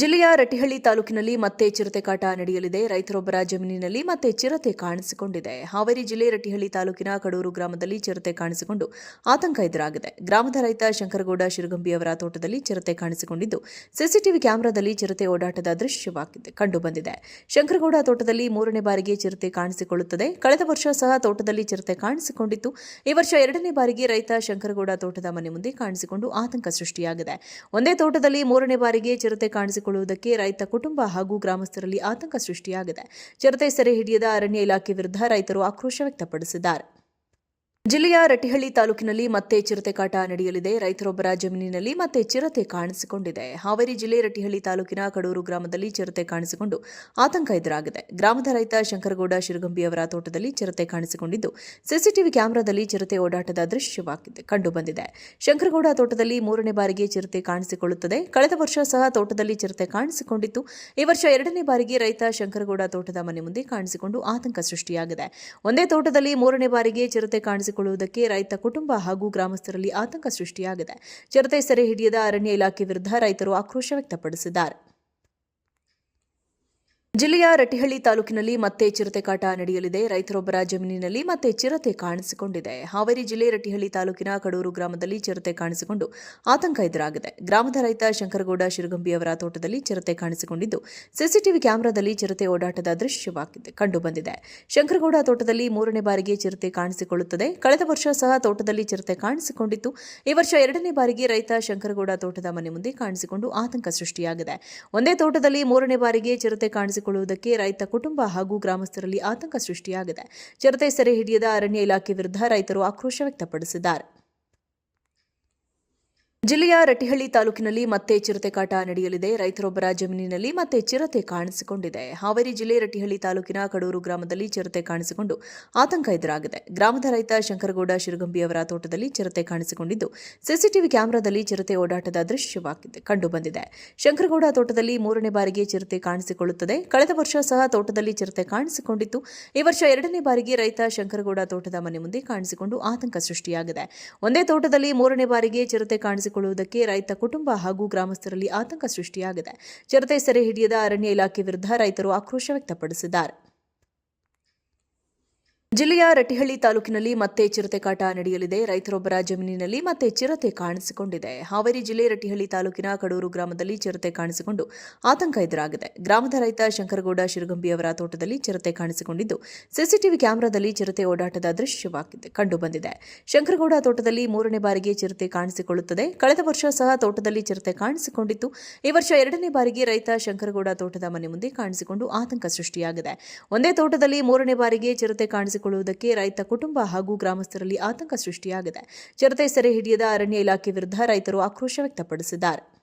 ಜಿಲ್ಲೆಯ ರಟ್ಟಿಹಳ್ಳಿ ತಾಲೂಕಿನಲ್ಲಿ ಮತ್ತೆ ಚಿರತೆ ಕಾಟ ನಡೆಯಲಿದೆ. ರೈತರೊಬ್ಬರ ಜಮೀನಿನಲ್ಲಿ ಮತ್ತೆ ಚಿರತೆ ಕಾಣಿಸಿಕೊಂಡಿದೆ. ಹಾವೇರಿ ಜಿಲ್ಲೆ ರಟ್ಟಿಹಳ್ಳಿ ತಾಲೂಕಿನ ಕಡೂರು ಗ್ರಾಮದಲ್ಲಿ ಚಿರತೆ ಕಾಣಿಸಿಕೊಂಡು ಆತಂಕ ಎದುರಾಗಿದೆ. ಗ್ರಾಮದ ರೈತ ಶಂಕರಗೌಡ ಶಿರಗಂಬಿ ಅವರ ತೋಟದಲ್ಲಿ ಚಿರತೆ ಕಾಣಿಸಿಕೊಂಡಿದ್ದು, ಸಿಸಿಟಿವಿ ಕ್ಯಾಮೆರಾದಲ್ಲಿ ಚಿರತೆ ಓಡಾಟದ ದೃಶ್ಯವಾಗಿದೆ ಕಂಡುಬಂದಿದೆ ಶಂಕರಗೌಡ ತೋಟದಲ್ಲಿ ಮೂರನೇ ಬಾರಿಗೆ ಚಿರತೆ ಕಾಣಿಸಿಕೊಳ್ಳುತ್ತದೆ. ಕಳೆದ ವರ್ಷ ಸಹ ತೋಟದಲ್ಲಿ ಚಿರತೆ ಕಾಣಿಸಿಕೊಂಡಿತ್ತು. ಈ ವರ್ಷ ಎರಡನೇ ಬಾರಿಗೆ ರೈತ ಶಂಕರಗೌಡ ತೋಟದ ಮನೆ ಮುಂದೆ ಕಾಣಿಸಿಕೊಂಡು ಆತಂಕ ಸೃಷ್ಟಿಯಾಗಿದೆ. ಒಂದೇ ತೋಟದಲ್ಲಿ ಮೂರನೇ ಬಾರಿಗೆ ಚಿರತೆ ಕಾಣಿಸಿಕೊಳ್ಳುವುದಕ್ಕೆ ರೈತ ಕುಟುಂಬ ಹಾಗೂ ಗ್ರಾಮಸ್ಥರಲ್ಲಿ ಆತಂಕ ಸೃಷ್ಟಿಯಾಗಿದೆ. ಚಿರತೆ ಸೆರೆ ಹಿಡಿಯದ ಅರಣ್ಯ ಇಲಾಖೆ ವಿರುದ್ಧ ರೈತರು ಆಕ್ರೋಶ ವ್ಯಕ್ತಪಡಿಸಿದ್ದಾರೆ. ಜಿಲ್ಲೆಯ ರಟ್ಟಿಹಳ್ಳಿ ತಾಲೂಕಿನಲ್ಲಿ ಮತ್ತೆ ಚಿರತೆ ಕಾಟ ನಡೆಯಲಿದೆ. ರೈತರೊಬ್ಬರ ಜಮೀನಿನಲ್ಲಿ ಮತ್ತೆ ಚಿರತೆ ಕಾಣಿಸಿಕೊಂಡಿದೆ. ಹಾವೇರಿ ಜಿಲ್ಲೆ ರಟ್ಟಿಹಳ್ಳಿ ತಾಲೂಕಿನ ಕಡೂರು ಗ್ರಾಮದಲ್ಲಿ ಚಿರತೆ ಕಾಣಿಸಿಕೊಂಡು ಆತಂಕ ಎದುರಾಗಿದೆ. ಗ್ರಾಮದ ರೈತ ಶಂಕರಗೌಡ ಶಿರಗಂಬಿ ಅವರ ತೋಟದಲ್ಲಿ ಚಿರತೆ ಕಾಣಿಸಿಕೊಂಡಿದ್ದು, ಸಿಸಿಟಿವಿ ಕ್ಯಾಮೆರಾದಲ್ಲಿ ಚಿರತೆ ಓಡಾಟದ ದೃಶ್ಯವಾಗಿದೆ. ಕಂಡುಬಂದಿದೆ ಶಂಕರಗೌಡ ತೋಟದಲ್ಲಿ ಮೂರನೇ ಬಾರಿಗೆ ಚಿರತೆ ಕಾಣಿಸಿಕೊಳ್ಳುತ್ತದೆ. ಕಳೆದ ವರ್ಷ ಸಹ ತೋಟದಲ್ಲಿ ಚಿರತೆ ಕಾಣಿಸಿಕೊಂಡಿತ್ತು. ಈ ವರ್ಷ ಎರಡನೇ ಬಾರಿಗೆ ರೈತ ಶಂಕರಗೌಡ ತೋಟದ ಮನೆ ಮುಂದೆ ಕಾಣಿಸಿಕೊಂಡು ಆತಂಕ ಸೃಷ್ಟಿಯಾಗಿದೆ. ಒಂದೇ ತೋಟದಲ್ಲಿ ಮೂರನೇ ಬಾರಿಗೆ ಚಿರತೆ ಕಾಣಿಸಿಕೊಳ್ಳುವುದಕ್ಕೆ ರೈತ ಕುಟುಂಬ ಹಾಗೂ ಗ್ರಾಮಸ್ಥರಲ್ಲಿ ಆತಂಕ ಸೃಷ್ಟಿಯಾಗಿದೆ. ಚಿರತೆ ಸೆರೆ ಹಿಡಿಯದ ಅರಣ್ಯ ಇಲಾಖೆ ವಿರುದ್ಧ ರೈತರು ಆಕ್ರೋಶ ವ್ಯಕ್ತಪಡಿಸಿದ್ದಾರೆ. ಜಿಲ್ಲೆಯ ರಟ್ಟಿಹಳ್ಳಿ ತಾಲೂಕಿನಲ್ಲಿ ಮತ್ತೆ ಚಿರತೆ ಕಾಟ ನಡೆಯಲಿದೆ. ರೈತರೊಬ್ಬರ ಜಮೀನಿನಲ್ಲಿ ಮತ್ತೆ ಚಿರತೆ ಕಾಣಿಸಿಕೊಂಡಿದೆ. ಹಾವೇರಿ ಜಿಲ್ಲೆ ರಟ್ಟಿಹಳ್ಳಿ ತಾಲೂಕಿನ ಕಡೂರು ಗ್ರಾಮದಲ್ಲಿ ಚಿರತೆ ಕಾಣಿಸಿಕೊಂಡು ಆತಂಕ ಎದುರಾಗಿದೆ. ಗ್ರಾಮದ ರೈತ ಶಂಕರಗೌಡ ಶಿರಗಂಬಿ ಅವರ ತೋಟದಲ್ಲಿ ಚಿರತೆ ಕಾಣಿಸಿಕೊಂಡಿದ್ದು, ಸಿಸಿಟಿವಿ ಕ್ಯಾಮೆರಾದಲ್ಲಿ ಚಿರತೆ ಓಡಾಟದ ದೃಶ್ಯವಾಗಿದೆ, ಕಂಡುಬಂದಿದೆ. ಶಂಕರಗೌಡ ತೋಟದಲ್ಲಿ ಮೂರನೇ ಬಾರಿಗೆ ಚಿರತೆ ಕಾಣಿಸಿಕೊಳ್ಳುತ್ತದೆ. ಕಳೆದ ವರ್ಷ ಸಹ ತೋಟದಲ್ಲಿ ಚಿರತೆ ಕಾಣಿಸಿಕೊಂಡಿತ್ತು. ಈ ವರ್ಷ ಎರಡನೇ ಬಾರಿಗೆ ರೈತ ಶಂಕರಗೌಡ ತೋಟದ ಮನೆ ಮುಂದೆ ಕಾಣಿಸಿಕೊಂಡು ಆತಂಕ ಸೃಷ್ಟಿಯಾಗಿದೆ. ಒಂದೇ ತೋಟದಲ್ಲಿ ಮೂರನೇ ಬಾರಿಗೆ ಚಿರತೆ ಕಾಣಿಸಿಕೊಳ್ಳುವುದಕ್ಕೆ ರೈತ ಕುಟುಂಬ ಹಾಗೂ ಗ್ರಾಮಸ್ಥರಲ್ಲಿ ಆತಂಕ ಸೃಷ್ಟಿಯಾಗಿದೆ. ಚಿರತೆ ಸೆರೆ ಹಿಡಿಯದ ಅರಣ್ಯ ಇಲಾಖೆ ವಿರುದ್ಧ ರೈತರು ಆಕ್ರೋಶ ವ್ಯಕ್ತಪಡಿಸಿದ್ದಾರೆ. ಜಿಲ್ಲೆಯ ರಟ್ಟಿಹಳ್ಳಿ ತಾಲೂಕಿನಲ್ಲಿ ಮತ್ತೆ ಚಿರತೆ ಕಾಟ ನಡೆಯಲಿದೆ. ರೈತರೊಬ್ಬರ ಜಮೀನಿನಲ್ಲಿ ಮತ್ತೆ ಚಿರತೆ ಕಾಣಿಸಿಕೊಂಡಿದೆ. ಹಾವೇರಿ ಜಿಲ್ಲೆ ರಟ್ಟಿಹಳ್ಳಿ ತಾಲೂಕಿನ ಕಡೂರು ಗ್ರಾಮದಲ್ಲಿ ಚಿರತೆ ಕಾಣಿಸಿಕೊಂಡು ಆತಂಕ ಎದುರಾಗಿದೆ. ಗ್ರಾಮದ ರೈತ ಶಂಕರಗೌಡ ಶಿರಗಂಬಿ ಅವರ ತೋಟದಲ್ಲಿ ಚಿರತೆ ಕಾಣಿಸಿಕೊಂಡಿದ್ದು, ಸಿಸಿಟಿವಿ ಕ್ಯಾಮೆರಾದಲ್ಲಿ ಚಿರತೆ ಓಡಾಟದ ದೃಶ್ಯವಾಗಿದೆ, ಕಂಡುಬಂದಿದೆ. ಶಂಕರಗೌಡ ತೋಟದಲ್ಲಿ ಮೂರನೇ ಬಾರಿಗೆ ಚಿರತೆ ಕಾಣಿಸಿಕೊಳ್ಳುತ್ತದೆ. ಕಳೆದ ವರ್ಷ ಸಹ ತೋಟದಲ್ಲಿ ಚಿರತೆ ಕಾಣಿಸಿಕೊಂಡಿತ್ತು. ಈ ವರ್ಷ ಎರಡನೇ ಬಾರಿಗೆ ರೈತ ಶಂಕರಗೌಡ ತೋಟದ ಮನೆ ಮುಂದೆ ಕಾಣಿಸಿಕೊಂಡು ಆತಂಕ ಸೃಷ್ಟಿಯಾಗಿದೆ. ಒಂದೇ ತೋಟದಲ್ಲಿ ಮೂರನೇ ಬಾರಿಗೆ ಚಿರತೆ ಕಾಣಿಸಿಕೊಳ್ಳುವುದಕ್ಕೆ ರೈತ ಕುಟುಂಬ ಹಾಗೂ ಗ್ರಾಮಸ್ಥರಲ್ಲಿ ಆತಂಕ ಸೃಷ್ಟಿಯಾಗಿದೆ. ಚಿರತೆ ಸೆರೆ ಹಿಡಿಯದ ಅರಣ್ಯ ಇಲಾಖೆ ವಿರುದ್ಧ ರೈತರು ಆಕ್ರೋಶ ವ್ಯಕ್ತಪಡಿಸಿದ್ದಾರೆ. ಜಿಲ್ಲೆಯ ರಟ್ಟಿಹಳ್ಳಿ ತಾಲೂಕಿನಲ್ಲಿ ಮತ್ತೆ ಚಿರತೆ ಕಾಟ ನಡೆಯಲಿದೆ. ರೈತರೊಬ್ಬರ ಜಮೀನಿನಲ್ಲಿ ಮತ್ತೆ ಚಿರತೆ ಕಾಣಿಸಿಕೊಂಡಿದೆ. ಹಾವೇರಿ ಜಿಲ್ಲೆ ರಟ್ಟಿಹಳ್ಳಿ ತಾಲೂಕಿನ ಕಡೂರು ಗ್ರಾಮದಲ್ಲಿ ಚಿರತೆ ಕಾಣಿಸಿಕೊಂಡು ಆತಂಕ ಎದುರಾಗಿದೆ. ಗ್ರಾಮದ ರೈತ ಶಂಕರಗೌಡ ಶಿರಗಂಬಿ ಅವರ ತೋಟದಲ್ಲಿ ಚಿರತೆ ಕಾಣಿಸಿಕೊಂಡಿದ್ದು, ಸಿಸಿಟಿವಿ ಕ್ಯಾಮೆರಾದಲ್ಲಿ ಚಿರತೆ ಓಡಾಟದ ದೃಶ್ಯವಾಗಿದೆ, ಕಂಡುಬಂದಿದೆ. ಶಂಕರಗೌಡ ತೋಟದಲ್ಲಿ ಮೂರನೇ ಬಾರಿಗೆ ಚಿರತೆ ಕಾಣಿಸಿಕೊಳ್ಳುತ್ತದೆ. ಕಳೆದ ವರ್ಷ ಸಹ ತೋಟದಲ್ಲಿ ಚಿರತೆ ಕಾಣಿಸಿಕೊಂಡಿತ್ತು. ಈ ವರ್ಷ ಎರಡನೇ ಬಾರಿಗೆ ರೈತ ಶಂಕರಗೌಡ ತೋಟದ ಮನೆ ಮುಂದೆ ಕಾಣಿಸಿಕೊಂಡು ಆತಂಕ ಸೃಷ್ಟಿಯಾಗಿದೆ. ಒಂದೇ ತೋಟದಲ್ಲಿ ಮೂರನೇ ಬಾರಿಗೆ ಚಿರತೆ ಕಾಣಿಸಿಕೊಳ್ಳುವುದಕ್ಕೆ ರೈತ ಕುಟುಂಬ ಹಾಗೂ ಗ್ರಾಮಸ್ಥರಲ್ಲಿ ಆತಂಕ ಸೃಷ್ಟಿಯಾಗಿದೆ. ಚಿರತೆ ಸೆರೆ ಹಿಡಿಯದ ಅರಣ್ಯ ಇಲಾಖೆ ವಿರುದ್ಧ ರೈತರು ಆಕ್ರೋಶ ವ್ಯಕ್ತಪಡಿಸಿದ್ದಾರೆ.